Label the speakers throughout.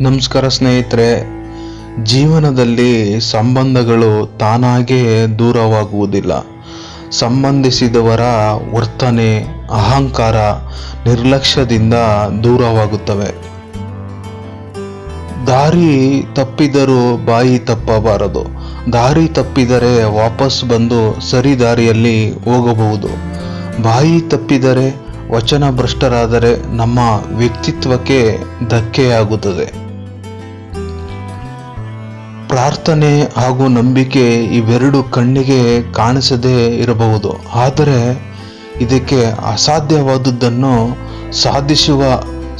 Speaker 1: ನಮಸ್ಕಾರ ಸ್ನೇಹಿತರೆ, ಜೀವನದಲ್ಲಿ ಸಂಬಂಧಗಳು ತಾನಾಗೇ ದೂರವಾಗುವುದಿಲ್ಲ. ಸಂಬಂಧಿಸಿದವರ ವರ್ತನೆ, ಅಹಂಕಾರ ನಿರ್ಲಕ್ಷ್ಯದಿಂದ ದೂರವಾಗುತ್ತವೆ. ದಾರಿ ತಪ್ಪಿದರೂ ಬಾಯಿ ತಪ್ಪಬಾರದು. ದಾರಿ ತಪ್ಪಿದರೆ ವಾಪಸ್ ಬಂದು ಸರಿ ದಾರಿಯಲ್ಲಿ ಹೋಗಬಹುದು. ಬಾಯಿ ತಪ್ಪಿದರೆ ವಚನ ಭ್ರಷ್ಟರಾದರೆ ನಮ್ಮ ವ್ಯಕ್ತಿತ್ವಕ್ಕೆ ಧಕ್ಕೆಯಾಗುತ್ತದೆ. ಪ್ರಾರ್ಥನೆ ಹಾಗೂ ನಂಬಿಕೆ ಇವೆರಡು ಕಣ್ಣಿಗೆ ಕಾಣಿಸದೇ ಇರಬಹುದು. ಆದರೆ ಇದಕ್ಕೆ ಅಸಾಧ್ಯವಾದುದನ್ನು ಸಾಧಿಸುವ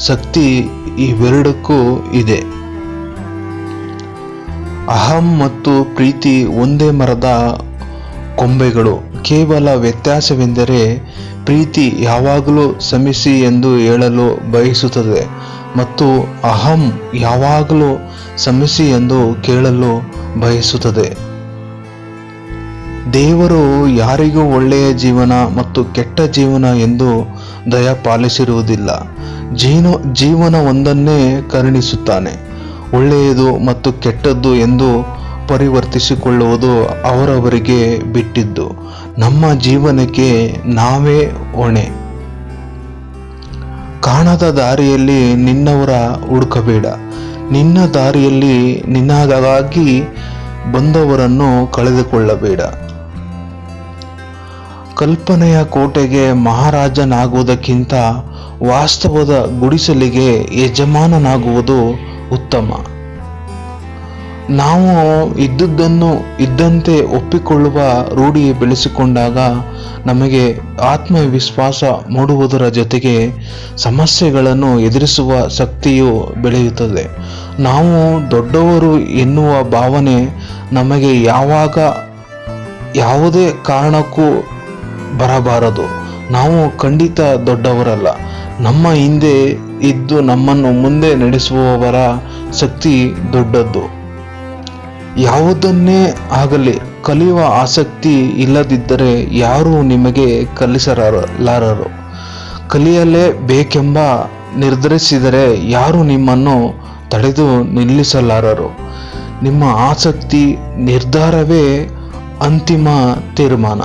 Speaker 1: ಶಕ್ತಿ ಇವೆರಡಕ್ಕೂ ಇದೆ. ಅಹಂ ಮತ್ತು ಪ್ರೀತಿ ಒಂದೇ ಮರದ ಕೊಂಬೆಗಳು. ಕೇವಲ ವ್ಯತ್ಯಾಸವೆಂದರೆ ಪ್ರೀತಿ ಯಾವಾಗಲೂ ಶ್ರಮಿಸಿ ಎಂದು ಹೇಳಲು ಬಯಸುತ್ತದೆ. ಮತ್ತು ಅಹಂ ಯಾವಾಗಲೂ ಸಮಸಿ ಎಂದು ಕೇಳಲು ಬಯಸುತ್ತದೆ. ದೇವರು ಯಾರಿಗೂ ಒಳ್ಳೆಯ ಜೀವನ ಮತ್ತು ಕೆಟ್ಟ ಜೀವನ ಎಂದು ದಯ ಪಾಲಿಸಿರುವುದಿಲ್ಲ ಜೀನ ಜೀವನವೊಂದನ್ನೇ ಕರುಣಿಸುತ್ತಾನೆ. ಒಳ್ಳೆಯದು ಮತ್ತು ಕೆಟ್ಟದ್ದು ಎಂದು ಪರಿವರ್ತಿಸಿಕೊಳ್ಳುವುದು ಅವರವರಿಗೆ ಬಿಟ್ಟಿದ್ದು. ನಮ್ಮ ಜೀವನಕ್ಕೆ ನಾವೇ ಹೊಣೆ. ಕಾಣದ ದಾರಿಯಲ್ಲಿ ನಿನ್ನವರ ಹುಡುಕಬೇಡ. ನಿನ್ನ ದಾರಿಯಲ್ಲಿ ನಿನ್ನಗಾಗಿ ಬಂದವರನ್ನು ಕಳೆದುಕೊಳ್ಳಬೇಡ. ಕಲ್ಪನೆಯ ಕೋಟೆಗೆ ಮಹಾರಾಜನಾಗುವುದಕ್ಕಿಂತ ವಾಸ್ತವದ ಗುಡಿಸಲಿಗೆ ಯಜಮಾನನಾಗುವುದು ಉತ್ತಮ. ನಾವು ಇದ್ದದ್ದನ್ನು ಇದ್ದಂತೆ ಒಪ್ಪಿಕೊಳ್ಳುವ ರೂಢಿ ಬೆಳೆಸಿಕೊಂಡಾಗ ನಮಗೆ ಆತ್ಮವಿಶ್ವಾಸ ಮೂಡುವುದರ ಜೊತೆಗೆ ಸಮಸ್ಯೆಗಳನ್ನು ಎದುರಿಸುವ ಶಕ್ತಿಯು ಬೆಳೆಯುತ್ತದೆ. ನಾವು ದೊಡ್ಡವರು ಎನ್ನುವ ಭಾವನೆ ನಮಗೆ ಯಾವಾಗ ಯಾವುದೇ ಕಾರಣಕ್ಕೂ ಬರಬಾರದು. ನಾವು ಖಂಡಿತ ದೊಡ್ಡವರಲ್ಲ. ನಮ್ಮ ಹಿಂದೆ ಇದ್ದು ನಮ್ಮನ್ನು ಮುಂದೆ ನಡೆಸುವವರ ಶಕ್ತಿ ದೊಡ್ಡದ್ದು. ಯಾವುದನ್ನೇ ಆಗಲಿ ಕಲಿಯುವ ಆಸಕ್ತಿ ಇಲ್ಲದಿದ್ದರೆ ಯಾರೂ ನಿಮಗೆ ಕಲಿಸಲಾರರು. ಕಲಿಯಲೇ ಬೇಕೆಂಬ ನಿರ್ಧರಿಸಿದರೆ ಯಾರು ನಿಮ್ಮನ್ನು ತಡೆದು ನಿಲ್ಲಿಸಲಾರರು. ನಿಮ್ಮ ಆಸಕ್ತಿ ನಿರ್ಧಾರವೇ ಅಂತಿಮ ತೀರ್ಮಾನ.